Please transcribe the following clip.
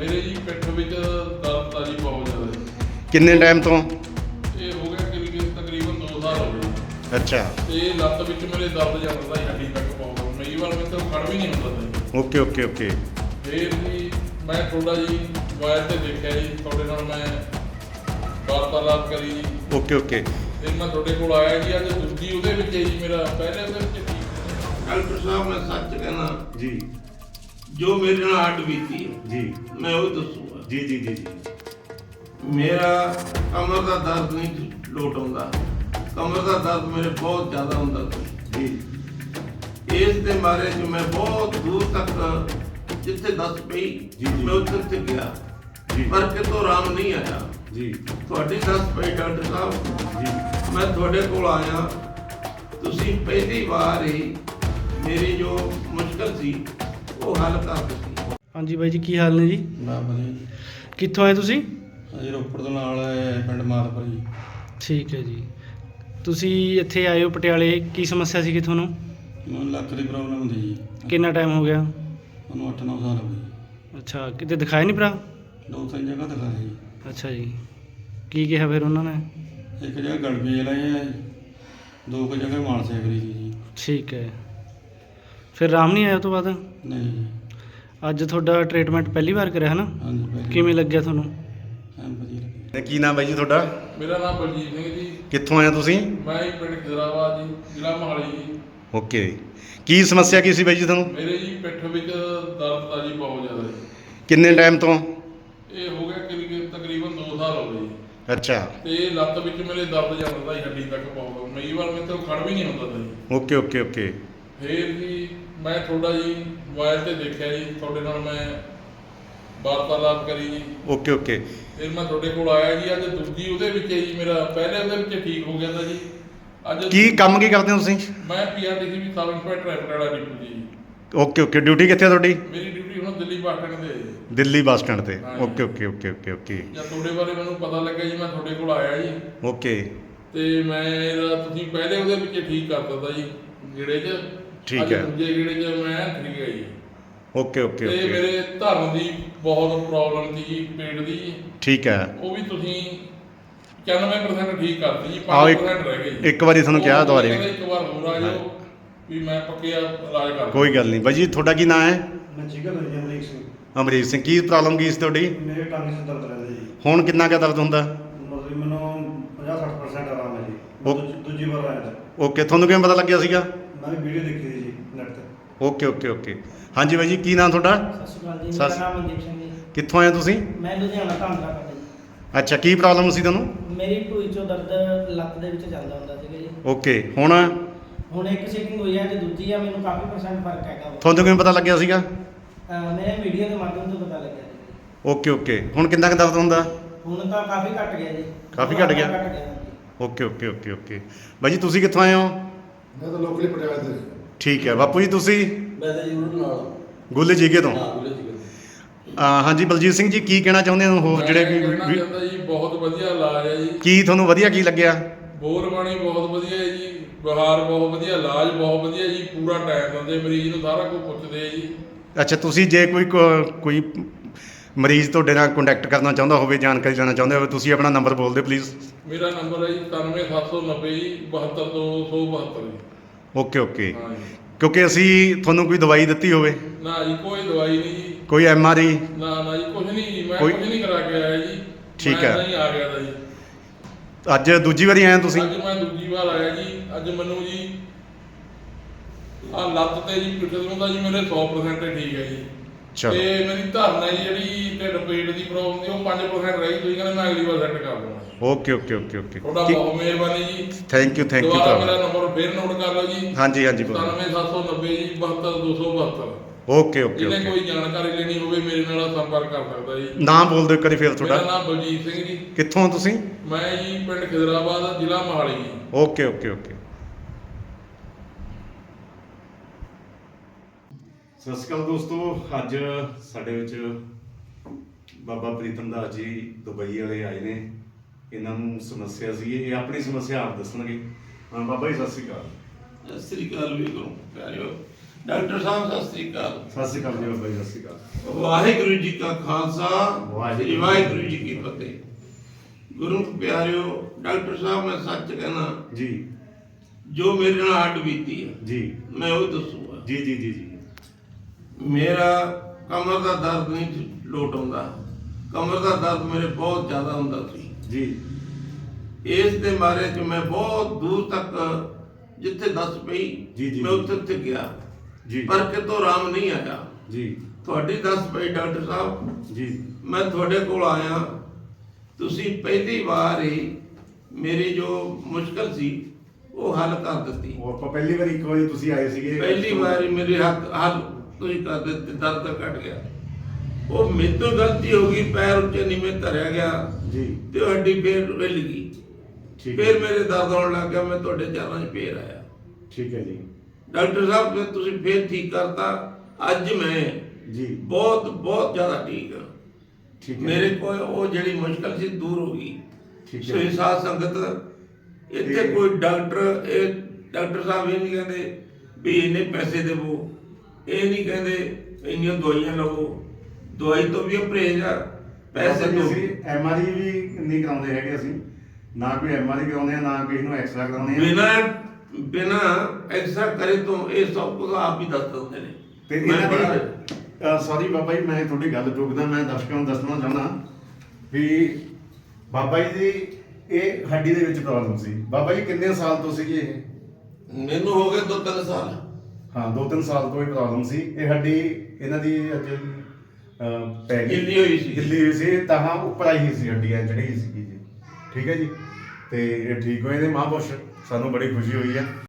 ਮੇਰੇ ਜੀ ਪਿੱਠ ਵਿੱਚ ਦਰਦ ਆ ਜੀ ਬਹੁਤ ਜ਼ਿਆਦਾ ਜੀ। ਕਿੰਨੇ ਟਾਈਮ ਤੋਂ? ਇਹ ਹੋ ਗਿਆ ਕਿ ਤਕਰੀਬਨ 2 ਸਾਲ ਹੋ ਗਏ। ਅੱਛਾ। ਤੇ ਲੱਤ ਵਿੱਚ ਮੇਰੇ ਦਰਦ ਜਾਂਦਾ ਸੀ ਹੱਡੀ ਤੱਕ ਬਹੁਤ। ਮੇਰੀ ਵਾਰ ਮੇਰੇ ਤੋਂ ਖੜ ਵੀ ਨਹੀਂ ਹੁੰਦਾ ਸੀ। Okay okay okay. ਫੇਰ ਵੀ ਮੈਂ ਥੋੜਾ ਜੀ ਮੋਬਾਈਲ ਤੇ ਦੇਖਿਆ ਜੀ ਤੁਹਾਡੇ ਨਾਲ ਮੈਂ ਵਾਰਤਾਲਾਪ ਕਰੀ ਜੀ। Okay okay. ਫਿਰ ਮੈਂ ਤੁਹਾਡੇ ਕੋਲ ਆਇਆ ਜੀ ਅੱਜ ਦੂਜੀ ਉਹਦੇ ਵਿੱਚ ਹੈ ਜੀ ਮੇਰਾ। ਪਹਿਲੇ ਉਹਦੇ ਵਿੱਚ ਠੀਕ ਡਾਕਟਰ ਸਾਹਿਬ ਮੈਂ ਸੱਚ ਕਹਿਣਾ। ਜੀ। ਜੋ ਮੇਰੇ ਨਾਲ ਹੱਡ ਬੀਤੀ ਹੈ, ਜੀ। ਮੈਂ ਉਹ ਦੱਸੂਗਾ। ਜੀ ਜੀ ਜੀ ਮੇਰਾ ਕਮਰ ਦਾ ਦਰਦ ਨਹੀਂ ਲੋਟ ਆਉਂਦਾ ਕਮਰ ਦਾ ਦਰਦ ਮੇਰੇ ਬਹੁਤ ਜ਼ਿਆਦਾ ਹੁੰਦਾ ਸੀ। ਜੀ। ਇਸ ਦੇ ਬਾਰੇ ਚ ਮੈਂ ਬਹੁਤ ਦੂਰ ਤੱਕ ਜਿੱਥੇ ਦੱਸ ਪਈ ਜੀ, ਜੀ। ਮੈਂ ਉੱਥੇ ਤੱਕ ਗਿਆ। ਜੀ। ਪਰ ਕਿਤੋਂ ਆਰਾਮ ਨਹੀਂ ਆਇਆ। ਜੀ। ਤੁਹਾਡੀ ਦੱਸ ਪਈ ਡਾਕਟਰ ਸਾਹਿਬ। ਜੀ। ਮੈਂ ਤੁਹਾਡੇ ਕੋਲ ਆਇਆ। ਤੁਸੀਂ ਪਹਿਲੀ ਵਾਰ ਹੀ ਮੇਰੀ ਜੋ ਮੁਸ਼ਕਲ ਸੀ ਉਹ ਹੱਲ ਕਰ ਦਿੱਤੀ। ਹਾਂਜੀ ਬਾਈ ਜੀ ਕੀ ਹਾਲ ਨੇ ਜੀ? ਨਾ ਵਧੀਆ ਜੀ। ਕਿੱਥੋਂ ਆਏ ਤੁਸੀਂ? ਅਜੇ ਰੋਪੜ ਤੋਂ ਨਾਲ ਹੈ ਪਿੰਡ ਮਾਤਪੁਰ ਜੀ। ਠੀਕ ਹੈ ਜੀ। ਤੁਸੀਂ ਇੱਥੇ ਆਏ ਹੋ ਪਟਿਆਲੇ ਕੀ ਸਮੱਸਿਆ ਸੀਗੀ ਤੁਹਾਨੂੰ? ਮੈਨੂੰ ਲੱਕ ਦੀ ਪ੍ਰੋਬਲਮ ਹੁੰਦੀ ਜੀ। ਕਿੰਨਾ ਟਾਈਮ ਹੋ ਗਿਆ? ਮੈਨੂੰ 8-9 ਸਾਲ ਹੋ ਗਏ ਅੱਛਾ ਕਿਤੇ ਦਿਖਾਇਆ ਨਹੀਂ ਭਰਾ? ਦੋ ਤਿੰਨ ਜਗ੍ਹਾ ਦਿਖਾਏ ਜੀ। ਅੱਛਾ ਜੀ। ਕੀ ਕਿਹਾ ਫਿਰ ਉਹਨਾਂ ਨੇ? ਇੱਕ ਜਗ੍ਹਾ ਗੜਬੀ ਲਾਈ ਹੈ ਦੋ ਕੁ ਜਗ੍ਹਾ ਮਾਨਸੇ ਕਰੀ ਸੀ ਜੀ। ਠੀਕ ਹੈ। ਫਿਰ ਆਰਾਮ ਨਹੀਂ ਆਇਆ ਉਹ ਤੋਂ ਬਾਅਦ? ਨਹੀਂ। ਜੀ ਅੱਜ ਤੁਹਾਡਾ ਟ੍ਰੀਟਮੈਂਟ ਪਹਿਲੀ ਵਾਰ ਕਰਿਆ ਹਨਾ? ਹਾਂਜੀ ਪਹਿਲੀ ਕਿਵੇਂ ਲੱਗਿਆ ਤੁਹਾਨੂੰ? ਐਨ ਵਧੀਆ ਲੱਗੀ ਤੇ ਕੀ ਨਾਮ ਹੈ ਜੀ ਤੁਹਾਡਾ? ਮੇਰਾ ਨਾਮ ਬਲਜੀਤ ਸਿੰਘ ਜੀ। ਕਿੱਥੋਂ ਆਏ ਹੋ ਤੁਸੀਂ? ਮੈਂ ਜੀ ਪਿੰਡ ਖਿਦਰਾਬਾਦ ਜੀ ਜ਼ਿਲ੍ਹਾ ਮੋਹਾਲੀ ਜੀ। ਓਕੇ ਕੀ ਸਮੱਸਿਆ ਕੀ ਸੀ ਬਾਈ ਜੀ ਤੁਹਾਨੂੰ? ਮੇਰੇ ਜੀ ਪਿੱਠ ਵਿੱਚ ਦਰਦ ਆ ਜੀ ਬਹੁਤ ਜ਼ਿਆਦਾ ਜੀ। ਕਿੰਨੇ ਟਾਈਮ ਤੋਂ? ਇਹ ਹੋ ਗਿਆ ਕਿ ਤਕਰੀਬਨ 2 ਸਾਲ ਹੋ ਗਏ ਜੀ। ਅੱਛਾ। ਤੇ ਲੱਤ ਵਿੱਚ ਮੇਰੇ ਦਰਦ ਜਾਂਦਾ ਸੀ ਹੱਡੀ ਤੱਕ ਬਹੁਤ। ਮੇਰੀ ਵਾਰ ਮੇਰੇ ਤੋਂ ਖੜ ਵੀ ਨਹੀਂ ਹੁੰਦਾ ਸੀ। Okay okay okay. ਫੇਰ ਵੀ ਮੈਂ ਥੋੜਾ ਜੀ ਮੋਬਾਈਲ ਤੇ ਦੇਖਿਆ ਜੀ ਤੁਹਾਡੇ ਨਾਲ ਮੈਂ ਵਾਰਤਾਲਾਪ ਕਰੀ ਜੀ। Okay okay. ਫਿਰ ਮੈਂ ਤੁਹਾਡੇ ਕੋਲ ਆਇਆ ਜੀ ਅੱਜ ਦੂਜੀ ਉਹਦੇ ਵਿੱਚ ਹੈ ਜੀ ਮੇਰਾ ਪਹਿਲੇ ਉਹਦੇ ਵਿੱਚ ਠੀਕ ਹੋ ਗਿਆ ਤਾਂ ਜੀ। ਅੱਜ ਕੀ ਕੰਮ ਕੀ ਕਰਦੇ ਹੋ ਤੁਸੀਂ? ਮੈਂ ਪੀਆਰਟੀਸੀ ਵੀ ਸਬ ਇੰਸਪੈਕਟਰ ਹੈ ਪਟਿਆਲਾ ਡਿਪੂ ਜੀ। Okay okay. ਡਿਊਟੀ ਕਿੱਥੇ ਹੈ ਤੁਹਾਡੀ? ਮੇਰੀ ਡਿਊਟੀ ਹੁਣ ਦਿੱਲੀ ਬੱਸ ਸਟੈਂਡ ਤੇ ਹੈ ਜੀ। ਦਿੱਲੀ ਬੱਸ ਸਟੈਂਡ ਤੇ। ਹਾਂਜੀ। Okay okay okay okay okay. ਜਾਂ ਤੁਹਾਡੇ ਬਾਰੇ ਮੈਨੂੰ ਪਤਾ ਲੱਗਾ ਜੀ ਮੈਂ ਤੁਹਾਡੇ ਕੋਲ ਆਇਆ ਜੀ। ਓਕੇ। ਤੇ ਮੈਂ ਤੁਸੀਂ ਪਹਿਲੇ ਉਹਦੇ ਵਿੱਚ ਠੀਕ ਕਰ ਦਿੱਤਾ ਜੀ ਗੇੜੇ 'ਚ। ਠੀਕ ਅੱਜ ਹੈ। ਦੂਜੇ ਗੇੜੇ 'ਚ ਮੈਂ ਹੈ ਜੀ। ਓਕੇ ਓਕੇ ਤੇ ਓਕੇ। ਮੇਰੇ ਧਰਨ ਦੀ ਬਹੁਤ ਪ੍ਰੋਬਲਮ ਸੀ ਪੇਟ ਦੀ। ਠੀਕ ਹੈ। ਉਹ ਵੀ ਤੁਸੀਂ 95% ਠੀਕ ਕਰਤੀ ਜੀ ਆਓ ਇੱਕ- 5% ਰਹਿ ਗਏ ਜੀ। ਇੱਕ ਵਾਰੀ ਤੁਹਾਨੂੰ ਕਿਹਾ ਦੁਬਾਰੇ। ਕਹਿੰਦੇ ਇੱਕ ਵਾਰ ਹੋਰ ਆ ਜਾਓ ਵੀ ਮੈਂ ਪੱਕੇ ਇਲਾਜ ਕਰ ਕੋਈ ਗੱਲ ਨਹੀਂ। ਬਾਈ ਜੀ ਤੁਹਾਡਾ ਕੀ ਨਾਮ ਹੈ? ਮੈਂ ਜਿਗਰ ਹੋਈ ਅਮਰੀਕ ਸਿੰਘ। ਕੀ ਪ੍ਰੋਬਲਮ ਕੀ ਸੀ ਤੁਹਾਡੀ? ਮੇਰੇ ਟਾਂਗੇ 'ਚ ਦਰਦ ਰਹਿੰਦਾ ਜੀ। ਹੁਣ ਕਿੰਨਾ ਕੁ ਦਰਦ ਹੁੰਦਾ? ਮਤਲਬ ਮੈਨੂੰ 50-60% ਆਰਾਮ ਹੈ ਜੀ। ਮੈਂ ਦੂਜੀ- ਦੂਜੀ ਵਾਰ ਆਇਆ ਓਕੇ ਤੁਹਾਨੂੰ ਕਿਵੇਂ ਪਤਾ ਲੱਗਿਆ ਸੀਗਾ? ਮੈਂ ਵੀ ਵੀਡੀਓ ਦੇਖੀ ਸੀ ਜੀ ਨੈਟ ਤੇ। ਓਕੇ ਓਕੇ ਓਕੇ ਹਾਂਜੀ ਬਾਈ ਜੀ ਕੀ ਨਾਮ ਤੁਹਾਡਾ? ਸਤਿ ਸ਼੍ਰੀ ਅਕਾਲ ਜੀ ਮੇਰਾ ਨਾਮ ਮਨਦੀਪ ਸਿੰਘ ਜੀ। ਕਿੱਥੋਂ ਆਏ ਤੁਸੀਂ? ਮੈਂ ਲੁਧਿਆਣਾ ਧਾਂਦਰਾ ਪਿੰਡ ਜੀ। ਅੱਛਾ ਕੀ ਪ੍ਰੋਬਲਮ ਸੀ ਤੁਹਾਨੂੰ? ਮੇਰੀ ਢੂਈ ਚੋਂ ਦਰਦ ਲੱਤ ਦੇ ਵਿੱਚ ਜਾਂਦਾ ਹੁੰਦਾ ਸੀਗਾ ਜੀ। ਓਕੇ ਹੁਣ? ਹੁਣ ਇੱਕ ਸੀਟਿੰਗ ਹੋਈ ਹੈ ਤੇ ਦੂਜੀ ਆ ਮੈਨੂੰ ਕਾਫੀ ਪਰਸੈਂਟ ਫ਼ਰਕ ਹੈਗਾ ਵਾ। ਤੁਹਾਨੂੰ ਕਿਵੇਂ ਪਤਾ ਲੱਗਿਆ ਸੀਗਾ? ਅਹ ਮੇਰੇ ਮੀਡੀਆ ਦੇ ਮਾਧਿਅਮ ਤੋਂ ਪਤਾ ਲੱਗਿਆ ਜੀ। ਓਕੇ ਓਕੇ ਹੁਣ ਕਿੰਨਾ ਕੁ ਦਰਦ ਹੁੰਦਾ? ਹੁਣ ਤਾਂ ਕਾਫੀ ਘਟ ਗਿਆ ਜੀ। ਕਾਫੀ ਘੱਟ ਗਿਆ? ਘੱਟ ਗਿਆ ਹਾਂਜੀ। ਓਕੇ ਓਕੇ ਓਕੇ ਓਕੇ ਬਾਈ ਜੀ ਤੁਸੀਂ ਕਿੱਥੋਂ ਆਏ ਹੋ? ਮੈਂ ਤਾਂ ਲੋਕਲੀ ਪਟਿਆਲੇ ਤੋਂ ਹੀ। ਠੀਕ ਹੈ। ਬਾਪੂ ਜੀ ਤੁਸੀਂ? ਮੈਂ ਤਾਂ ਜ਼ਰੂਰ ਨਾਲ। ਗੁੱਲੇ ਜੀਗੇ ਤੋਂ? ਹਾਂ ਵੀਰੇ ਜੀ ਅਹ ਹਾਂਜੀ ਬਲਜੀਤ ਸਿੰਘ ਜੀ ਕੀ ਕਹਿਣਾ ਚਾਹੁੰਦੇ ਹੋ ਹੋਰ ਜਿਹੜੇ ਵੀ ਜੀ ਬਹੁਤ ਵਧੀਆ ਇਲਾਜ ਹੈ ਜੀ। ਕੀ ਤੁਹਾਨੂੰ ਵਧੀਆ ਕੀ ਲੱਗਿਆ? ਬੋਰਬਾਣੀ ਬਹੁਤ ਵਧੀਆ ਹੈ ਜੀ ਬਿਹਾਰ ਬਹੁਤ ਵਧੀਆ ਇਲਾਜ ਬਹੁਤ ਵਧੀਆ ਜੀ ਪੂਰਾ ਟਾਈਮ ਦਿੰਦੇ ਮਰੀਜ਼ ਨੂੰ ਸਾਰਾ ਕੁਝ ਪੁੱਛਦੇ ਆ ਜੀ। ਅੱਛਾ ਤੁਸੀਂ ਜੇ ਕੋਈ ਕੋ- ਕੋਈ ਮਰੀਜ਼ ਤੁਹਾਡੇ ਨਾਲ ਕੰਟੈਕਟ ਕਰਨਾ ਚਾਹੁੰਦਾ ਹੋਵੇ ਜਾਣਕਾਰੀ ਲੈਣਾ ਚਾਹੁੰਦੇ ਹੋਵੇ ਤੁਸੀਂ ਆਪਣਾ ਨੰਬਰ ਬੋਲ ਦਿਓ ਪਲੀਜ਼ ਮੇਰਾ ਨੰਬਰ ਹੈ ਜੀ 97790 ਜੀ 72272 ਜੀ। ਓਕੇ ਓਕੇ ਹਾਂ ਜੀ। ਕਿਉਂਕਿ ਅਸੀਂ ਤੁਹਾਨੂੰ ਕੋਈ ਦਵਾਈ ਦਿੱਤੀ ਹੋਵੇ। ਨਾ ਜੀ ਕੋਈ ਦਵਾਈ ਨਹੀਂ ਜੀ। ਕੋਈ ਐਮ ਆਰ ਆਈ ਨਾ ਨਾ ਜੀ ਕੁਝ ਨਹੀਂ ਜੀ ਮੈਂ ਕੋਈ- ਕੁਝ ਨਹੀਂ ਕਰਾ ਕੇ ਆਇਆ ਜੀ। ਠੀਕ ਮੈਂ ਹੈ। ਤਾਂ ਹੀ ਆ ਗਿਆ ਦਾ ਜੀ। ਅੱਜ ਦੂਜੀ ਵਾਰੀ ਆਏ ਹੋ ਤੁਸੀਂ? ਅੱਜ ਮੈਂ ਦੂਜੀ ਵਾਰ ਆਇਆ ਜੀ। ਅੱਜ ਮੈਨੂੰ ਜੀ ਆ ਲੱਤ ਤੇ ਜੀ ਪਿੱਠ ਤੋਂ ਦਾ ਜੀ ਮੇਰੇ 100% ਠੀਕ ਹੈ ਜੀ। ਚਲੋ। ਤੇ ਮੇਰੀ ਧਾਰਨਾ ਜੀ ਜਿਹੜੀ ਢਿੱਡ ਪੇਟ ਦੀ ਪ੍ਰੋਬਲਮ ਦੀ ਉਹ 5% ਰਹੀ ਤੁਸੀਂ ਕਹਿੰਦੇ ਮੈਂ ਅਗਲੀ ਵਾਰ ਸੈੱਟ ਕਰ ਦੂੰਗਾ। ਓਕੇ ਓਕੇ ਓਕੇ ਓਕੇ ਤੁਹਾਡਾ ਬਹੁਤ ਮਿਹਰਬਾਨੀ ਜੀ। ਥੈਂਕ ਯੂ ਥੈਂਕ ਯੂ ਦੁਬਾਰਾ ਤੁਹਾਡਾ ਮੇਰਾ ਨੰਬਰ ਫੇਰ ਨੋਟ ਕਰ ਲਓ ਜੀ। ਹਾਂਜੀ ਹਾਂਜੀ ਬੋਲੋ। 97790 ਜੀ 72272 ਓਕੇ ਓਕੇ ਜਿਹਨੇ ਓਕੇ ਕੋਈ ਜਾਣਕਾਰੀ ਲੈਣੀ ਹੋਵੇ ਮੇਰੇ ਨਾਲ ਸੰਪਰਕ ਕਰ ਸਕਦਾ ਜੀ। ਨਾਮ ਬੋਲ ਦਿਓ ਇੱਕ ਵਾਰੀ ਫਿਰ ਮੇਰਾ ਤੁਹਾਡਾ ਨਾਮ ਬਲਜੀਤ ਸਿੰਘ ਜੀ। ਕਿੱਥੋਂ ਹੋ ਤੁਸੀਂ? ਮੈਂ ਜੀ ਪਿੰਡ ਖਿਦਰਾਬਾਦ ਜ਼ਿਲ੍ਹਾ ਮੋਹਾਲੀ ਜੀ। ਓਕੇ ਓਕੇ ਓਕੇ ਸਤਿ ਸ਼੍ਰੀ ਅਕਾਲ ਦੋਸਤੋ ਅੱਜ ਸਾਡੇ ਵਿੱਚ ਬਾਬਾ ਪ੍ਰੀਤਮ ਦਾਸ ਜੀ ਦੁਬਈ ਵਾਲੇ ਆਏ ਨੇ। ਇਹਨਾਂ ਨੂੰ ਸਮੱਸਿਆ ਸੀ ਇਹ ਆਪਣੀ ਸਮੱਸਿਆ ਆਪ ਦੱਸਣਗੇ। ਹਾਂ ਬਾਬਾ ਜੀ ਸਤਿ ਸ਼੍ਰੀ ਅਕਾਲ। ਸਤਿ ਸ੍ਰੀ ਅਕਾਲ ਵੀ ਕਰੋ ਪਿਆਰਿਓ। ਡਾਕਟਰ ਸਾਹਿਬ ਸਤਿ ਸ੍ਰੀ ਅਕਾਲ। ਸਤਿ ਸ਼੍ਰੀ ਅਕਾਲ ਜੀ ਬਾਬਾ ਜੀ ਸਤਿ ਸ਼੍ਰੀ ਅਕਾਲ। ਵਾਹਿਗੁਰੂ ਜੀ ਕਾ ਖਾਲਸਾ ਵਾਹਿਗੁਰੂ ਜੀ ਕੀ ਫਤਿਹ। ਗੁਰੂ ਪਿਆਰਿਓ ਡਾਕਟਰ ਸਾਹਿਬ ਮੈਂ ਸੱਚ ਕਹਿਣਾ ਜੀ। ਜੋ ਮੇਰੇ ਨਾਲ ਹੱਡ ਬੀਤੀ ਹੈ ਜੀ। ਮੈਂ ਉਹ ਦੱਸੂਗਾ। ਜੀ ਜੀ ਜੀ ਜੀ। ਮੇਰਾ ਕਮਰ ਦਾ ਦਰਦ ਨਹੀਂ ਲੋਟ ਆਉਂਦਾ। ਕਮਰ ਦਾ ਦਰਦ ਮੇਰੇ ਬਹੁਤ ਜ਼ਿਆਦਾ ਹੁੰਦਾ ਸੀ। ਜੀ। ਇਸ ਦੇ ਬਾਰੇ ਚ ਮੈਂ ਬਹੁਤ ਦੂਰ ਤੱਕ ਜਿੱਥੇ ਦੱਸ ਪਈ ਮੈਂ ਉੱਥੇ ਉੱਥੇ ਗਿਆ। ਜੀ। ਪਰ ਕਿਤੋਂ ਆਰਾਮ ਨਹੀਂ ਆਇਆ। ਜੀ। ਤੁਹਾਡੀ ਦੱਸ ਪਈ ਡਾਕਟਰ ਸਾਹਿਬ। ਜੀ। ਮੈਂ ਤੁਹਾਡੇ ਕੋਲ ਆਇਆ। ਤੁਸੀਂ ਪਹਿਲੀ ਵਾਰ ਹੀ ਮੇਰੀ ਜੋ ਮੁਸ਼ਕਲ ਸੀ ਉਹ ਹੱਲ ਕਰ ਦਿੱਤੀ। ਉਹ ਆਪਾਂ ਪਹਿਲੀ ਵਾਰੀ ਇੱਕ ਵਾਰੀ ਤੁਸੀਂ ਆਏ ਸੀਗੇ। ਪਹਿਲੀ ਵਾਰ ਮੇਰੇ ਹੱਥ ਹੱਲ ਤੁਸੀਂ ਕਰ ਦਿੱਤੇ ਦਰਦ ਘਟ ਗਿਆ। ਉਹ ਮੇਰੇ ਤੋਂ ਗਲਤੀ ਹੋ ਗਈ ਪੈਰ ਉੱਤੇ ਨੀਵੇਂ ਧਰਿਆ ਗਿਆ ਜੀ। ਤੇ ਉਹ ਹੱਡੀ ਫੇਰ ਹਿੱਲ ਗਈ। ਠੀਕ ਫੇਰ ਮੇਰੇ ਦਰਦ ਹੋਣ ਲੱਗ ਗਿਆ ਮੈਂ ਤੁਹਾਡੇ ਚਰਨਾਂ 'ਚ ਫੇਰ ਆਇਆ। ਠੀਕ ਹੈ ਜੀ। ਡਾਕਟਰ ਸਾਹਿਬ ਜੇ ਤੁਸੀਂ ਫੇਰ ਠੀਕ ਕਰਤਾ। ਅੱਜ ਮੈਂ ਜੀ। ਬਹੁਤ ਬਹੁਤ ਜ਼ਿਆਦਾ ਠੀਕ ਹਾਂ। ਠੀਕ ਹੈ। ਮੇਰੇ ਕੋਲ ਉਹ ਜਿਹੜੀ ਮੁਸ਼ਕਲ ਸੀ ਦੂਰ ਹੋ ਗਈ। ਠੀਕ ਸੋ ਹੈ। ਇਹ ਸਾਧ ਸੰਗਤ ਇੱਥੇ ਕੋਈ ਡਾਕਟਰ ਇਹ ਡਾਕਟਰ ਸਾਹਿਬ ਇਹ ਨਹੀਂ ਕਹਿੰਦੇ ਵੀ ਇੰਨੇ ਪੈਸੇ ਦੇਵੋ। ਇਹ ਨਹੀਂ ਕਹਿੰਦੇ ਇੰਨੀਆਂ ਦਵਾਈਆਂ ਲਵੋ। ਦਵਾਈ ਤੋਂ ਵੀ ਪਰਹੇਜ਼ ਆ ਪੈਸੇ ਤੋਂ। ਅਸੀਂ ਐਮਆਰਆਈ ਵੀ ਨਹੀਂ ਕਰਾਉਂਦੇ ਹੈਗੇ ਅਸੀਂ। ਨਾ ਕੋਈ ਐਮਆਰਆਈ ਕਰਾਉਂਦੇ ਆ ਨਾ ਕਿਸੇ ਨੂੰ ਐਕਸਰਾ ਕਰਾਉਂਦੇ ਆ। ਬਿਨਾ ਬਿਨਾ ਐਕਸਟਰਾ ਕਰੇ ਤੋਂ ਇਹ ਸਭ ਕੁਝ ਆਪ ਹੀ ਦੱਸ ਦਿੰਦੇ ਨੇ। ਤੇ ਇਹਨਾਂ ਦੀ ਸੌਰੀ ਬਾਬਾ ਜੀ ਮੈਂ ਤੁਹਾਡੀ ਗੱਲ ਰੋਕਦਾ ਮੈਂ ਦਰਸ਼ਕਾਂ ਨੂੰ ਦੱਸਣਾ ਚਾਹੁੰਦਾ ਵੀ ਬਾਬਾ ਜੀ ਦੀ ਇਹ ਹੱਡੀ ਦੇ ਵਿੱਚ ਪ੍ਰੋਬਲਮ ਸੀ। ਬਾਬਾ ਜੀ ਕਿੰਨੇ ਸਾਲ ਤੋਂ ਸੀਗੀ ਇਹ? ਮੈਨੂੰ ਹੋ ਗਏ ਦੋ ਤਿੰਨ ਸਾਲ। ਹਾਂ 2-3 ਸਾਲ ਤੋਂ ਇਹ ਪ੍ਰੋਬਲਮ ਸੀ। ਇਹ ਹੱਡੀ ਇਹਨਾਂ ਦੀ ਅੱਜ ਅਹ, ਪੈ ਗਈ। ਹਿੱਲੀ ਹੋਈ ਸੀ। ਹਿੱਲੀ ਹੋਈ ਸੀ ਤਾਂ ਉੱਪਰ ਆਈ ਹੋਈ ਸੀ ਹੱਡੀ ਐ ਚੜੀ ਸੀ ਜੀ। ਠੀਕ ਹੈ ਜੀ? ਤੇ ਇਹ ਠੀਕ ਹੋਏ ਨੇ ਮਹਾਂਪੁਰਸ਼ ਸਾਨੂੰ ਬੜੀ ਖੁਸ਼ੀ ਹੋਈ ਹੈ।